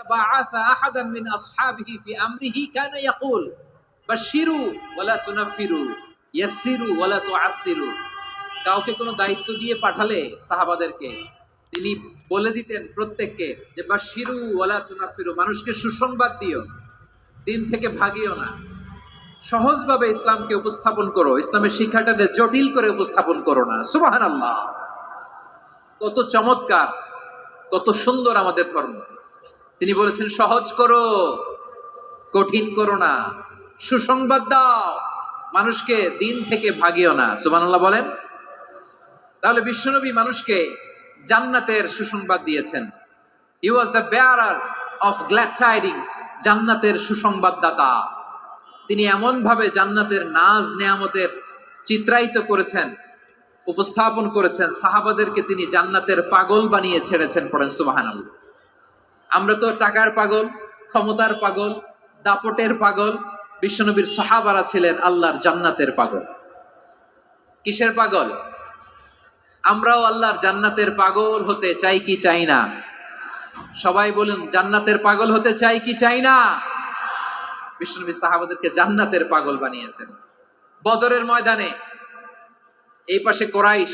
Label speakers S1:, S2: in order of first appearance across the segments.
S1: إذا بعث أحدا من أصحابه في أمره كان يقول بشروا ولا تنفروا يسروا ولا تعسروا কাউকে কোনো দায়িত্ব দিয়ে পাঠালে সাহাবাদেরকে তিনি বলে দিতেন প্রত্যেককে যে বাশিরু ওয়ালা তুনাফিরু মানুষকে সুসংবাদ দিও দিন থেকে ভাগিও না সহজভাবে ইসলামকে উপস্থাপন করো ইসলামের শিক্ষাটাকে জটিল করে উপস্থাপন করো না সুবাহান আল্লাহ কত চমৎকার কত সুন্দর আমাদের ধর্ম তিনি বলেছেন, সহজ করো, কঠিন করো না। সুসংবাদ দাও, মানুষকে দিন থেকে ভাগিও না। সুবহানাল্লাহ বলেন। তাহলে বিশ্বনবী মানুষকে জান্নাতের সুসংবাদ দিয়েছেন। He was the bearer of glad tidings জান্নাতের সুসংবাদদাতা। তিনি এমনভাবে জান্নাতের নাজ নেয়ামতের চিত্রায়িত করেছেন, উপস্থাপন করেছেন। সাহাবাদেরকে তিনি জান্নাতের পাগল বানিয়ে ছেড়েছেন, পড়েন সুবাহান আমরা তো টাকার পাগল, ক্ষমতার পাগল, দাপটের পাগল, বিশ্বনবীর সাহাবারা ছিলেন আল্লাহর জান্নাতের পাগল। কিসের পাগল? আমরাও আল্লাহর জান্নাতের পাগল হতে চাই কি চাই না? সবাই বলুন, জান্নাতের পাগল হতে চাই কি চাই না? বিশ্বনবী সাহাবাদেরকে জান্নাতের পাগল বানিয়েছেন। বদরের ময়দানে, এই পাশে কোরাইশ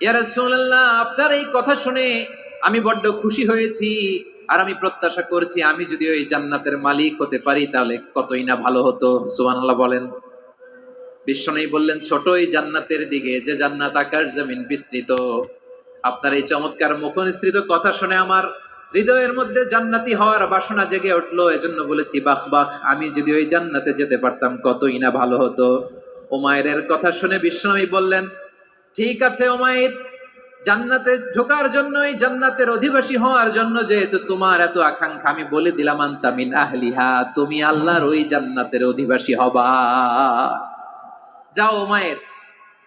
S1: ইয়া রাসূলুল্লাহ, আপনার এই কথা শুনে আমি বড্ড খুশি হয়েছি আর আমি প্রত্যাশা করছি আমি যদি ওই জান্নাতের মালিক হতে পারি তাহলে কতই না ভালো হতো, সুবহানাল্লাহ বলেন। বিশ্বনবী বললেন, ছোট এই জান্নাতের দিকে, যে জান্নাত আকার জমিন বিস্তৃত। আপনার এই চমৎকার মুখনিসৃত কথা শুনে আমার হৃদয়ের মধ্যে জান্নাতি হওয়ার বাসনা জেগে উঠল। এজন্য বলেছি, বাহ বাহ, আমি যদি ওই জান্নাতে যেতে পারতাম কতই না ভালো হতো। ওমায়ের কথা শুনে বিশ্বনবী বললেন ঠিক আছে, ওমায়ের। জান্নাতে ঢোকার জন্যই জান্নাতের অধিবাসী হওয়ার জন্য যেহেতু তোমার এত আকাঙ্ক্ষা, আমি বলে দিলাম আন্তামিন আহলিহা, তুমি আল্লাহর ওই জান্নাতের অধিবাসী হবা। যাও ওমায়ের,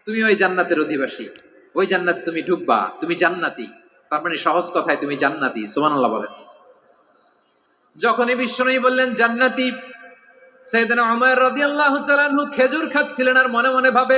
S1: তুমি ওই জান্নাতের অধিবাসী। ওই জান্নাত তুমি ঢুকবা, তুমি জান্নাতি। তার মানে সহজ কথায় তুমি জান্নাতি, সুবহানাল্লাহ বলেন। যখনই বিশ্বনবী বললেন, জান্নাতি সৈয়দনা উমার রাদিয়াল্লাহু আল্লাহ খেজুর খাচ্ছিলেন আর মনে মনে ভাবে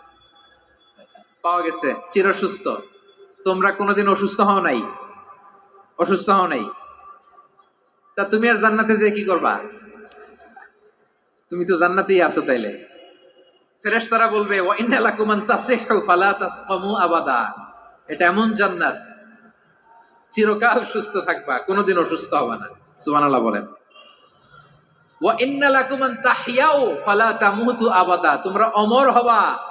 S1: পাওয়া গেছে চির সুস্থ তোমরা কোনোদিন অসুস্থ হও নাই। অসুস্থ হও নাই। তা তুমি আর জান্নাতে যে কি করবা? তুমি তো জান্নাতেই আছো তাইলে। বলবে ইন্না লাকুম আন তাসিহু ফালা তাসকামু আবাদা। এটা এমন জান্নাত। চিরকাল সুস্থ থাকবা, কোনোদিন অসুস্থ হবে না। সুবহানাল্লাহ বলেন। ওয়া ইন্না লাকুম আন তাহইয়াউ ফালা তামুতু আবাদা। তোমরা অমর হবা।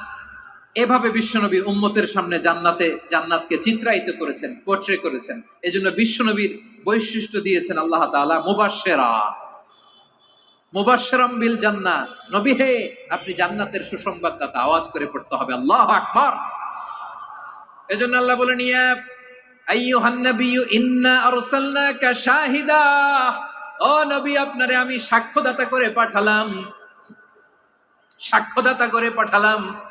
S1: এভাবে বিশ্বনবী উম্মতের সামনে জান্নাতে, জান্নাতকে চিত্রায়িত করেছেন পোর্ট্রে করেছেন। এজন্য বিশ্বনবীর বৈশিষ্ট্য দিয়েছেন আল্লাহ তাআলা, মুবাশশিরা। মুবাশশিরাম বিল জান্নাত নবী হে, আপনি জান্নাতের আওয়াজ করে পড়তে হবে। আল্লাহু আল্লাহ ইন্না শাহিদা। ও নবী, আপনারে আমি সাক্ষ্যদাতা করে পাঠালাম। সাক্ষ্যদাতা করে পাঠালাম।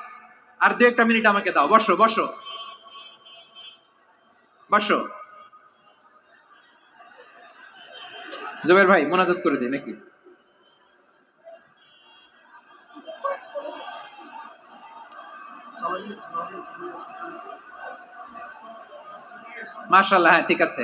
S1: আর দু একটা মিনিট আমাকে দাও। বসো বসো। বসো। জুবের ভাই, মোনাজাত করে দিই নাকি? মাশাল্লাহ হ্যাঁ ঠিক আছে।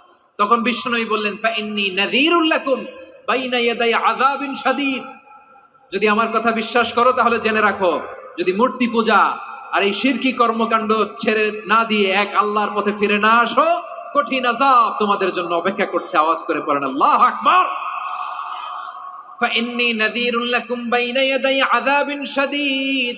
S1: তখন বিশ্বনবী বললেন, ফাইন্নি নাযীরুল লাকুম বাইনা ইয়াদাই আযাবিন শাদীদ। যদি আমার কথা বিশ্বাস করো, তাহলে জেনে রাখো, যদি মূর্তি পূজা আর এই শিরকি কর্মকাণ্ড ছেড়ে না দিয়ে এক আল্লাহর পথে ফিরে না আসো, কঠিন আযাব তোমাদের জন্য অপেক্ষা করছে। আওয়াজ করে পড়েন আল্লাহু আকবার! ফাইন্নি নাযীরুল লাকুম বাইনা ইয়াদাই আযাবিন শাদীদ।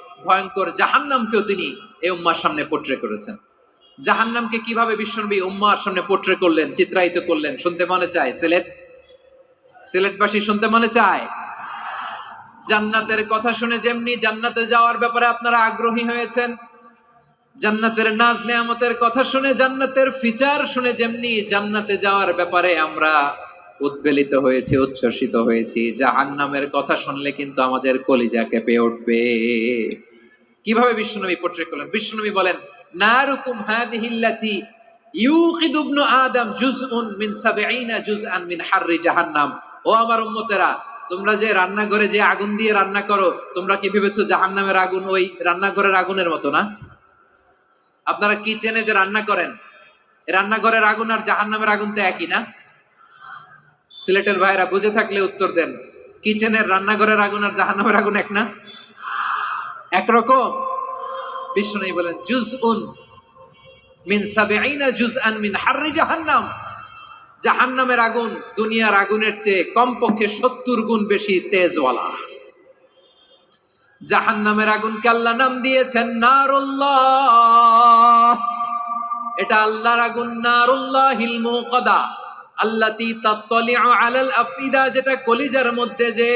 S1: ভয়ঙ্কর জাহান্নামকেও তিনি এই উম্মার সামনে পোট্রে করেছেন। জাহান্নামকে কীভাবে বিশ্বনবী উম্মার সামনে পোট্রে করলেন, চিত্রায়িত করলেন, শুনতে মনে চায়? সিলেট? সিলেটবাসী শুনতে মনে চায়? জান্নাতের কথা শুনে যেমনি জান্নাতে যাওয়ার ব্যাপারে আপনারা আগ্রহী হয়েছেন, জান্নাতের নাজ নেয়ামতের কথা শুনে, জান্নাতের ফিচার শুনে যেমনি জান্নাতে যাওয়ার ব্যাপারে আমরা উদ্বেলিত হয়েছি, উচ্ছ্বসিত হয়েছি, জাহান্নামের কথা শুনলে কিন্তু আমাদের কলিজা কেঁপে উঠবে। কীভাবে বিশ্বনবী পোট্রে করলেন? বিশ্বনবী বলেন, নারুকুম হাদিহিল্লাতি ইউকিদু ইবনু আদম জুজউন মিন সাবঈনা জুজআন মিন হাররি জাহান্নাম। ও আমার উম্মতেরা, তোমরা যে রান্নাঘরে যে আগুন দিয়ে রান্না করো, তোমরা কি ভেবেছো জাহান্নামের আগুন ওই রান্নাঘরের আগুনের মতো না? আপনারা কিচেনে যে রান্না করেন? রান্নাঘরের আগুন আর জাহান্নামের আগুন তো একই না? সিলেটের ভাইরা বুঝে থাকলে উত্তর দেন কিচেনের রান্নাঘরের আগুন আর জাহান্নামের আগুন এক না? একরকম নেই বলেন জুজ উন মিন সাবেআইনা জুজ আন মিন হাররি জাহান্নাম। জাহান্নামের আগুন দুনিয়ার আগুনের চেয়ে কমপক্ষে সত্তর গুণ বেশি তেজওয়ালা। আল্লাহ নাম দিয়েছেন নারুল্লাহ। এটা আল্লাহর আগুন নারুল্লাহ নারুল্লাহিল মুকাদা আল্লাতি তাত্তালিউ আলাল আফিদা যেটা কলিজার মধ্যে যে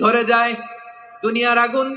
S1: ধরে যায়। দুনিয়ার আগুন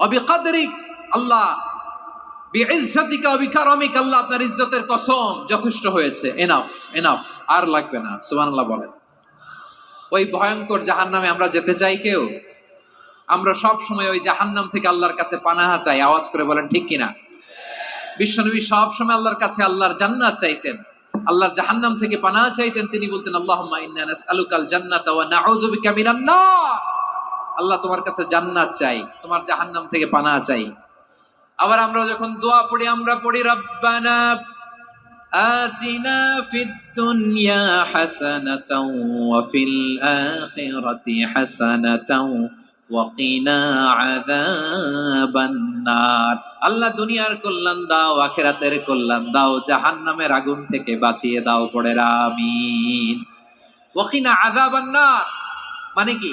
S1: অবিকাদরিক আল্লাহ আল্লাহ আপনার ইজ্জতের কসম যথেষ্ট হয়েছে। এনাফ এনাফ আর লাগবে না বলেন। ওই ভয়ঙ্কর আমরা যেতে চাই কেউ? আমরা সব সময় ওই জাহান্নাম থেকে আল্লাহর কাছে পানাহা চাই, আওয়াজ করে বলেন, ঠিক কিনা? বিশ্বনবী সব সময় আল্লাহর কাছে আল্লাহর জান্নাত চাইতেন। আল্লাহর জাহান্নাম থেকে পানাহা চাইতেন, তিনি বলতেন, আল্লাহুম্মা ইন্না নাসআলুকাল ওয়া আল্লাহ তোমার কাছে জান্নাত চাই, তোমার জাহান্নাম থেকে পানা চাই। আবার আমরা যখন দোয়া পড়ি, আমরা পড়ি, রব্বানা আতিনা ফিদ দুনিয়া হাসানাতাও ওয়া ফিল আখিরাতি হাসানাতাও আল্লাহ দুনিয়ার কল্যাণ দাও, আখেরাতের কল্যাণ দাও, জাহান্নামের আগুন থেকে বাঁচিয়ে দাও পড়ে রামিন ওকিনা আজাবান্নার মানে কি?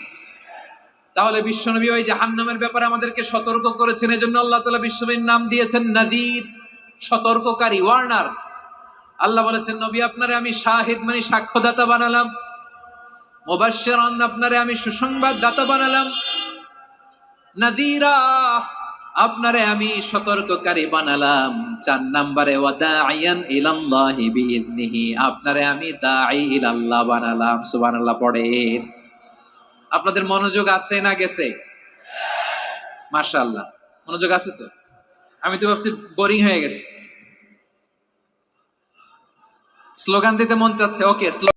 S1: তাহলে বিশ্বনবী ওই জাহান্নামের ব্যাপারে আমাদেরকে সতর্ক করেছেন, এজন্য আল্লাহ তাআলা বিশ্বনবীর নাম দিয়েছেন নাদির সতর্ককারী, ওয়ার্নার। আল্লাহ বলেছেন, নবী, আপনারে আমি শাহিদ মানে সাক্ষ্যদাতা বানালাম। মুবাশশিরান আপনারে আমি সুসংবাদ দাতা বানালাম। নাদিরা, আপনারে আমি সতর্ককারী বানালাম। চার নাম্বারে আপনারে আমি দাঈ ইলাল্লাহ বানালাম। সুবহানাল্লাহ, পড়েন। আপনাদের মনোযোগ আছে না গেছে? মার্শাল্লাহ মনোযোগ আছে তো? আমি তো ভাবছি বোরিং হয়ে গেছে। স্লোগান দিতে মন চাচ্ছে। ওকে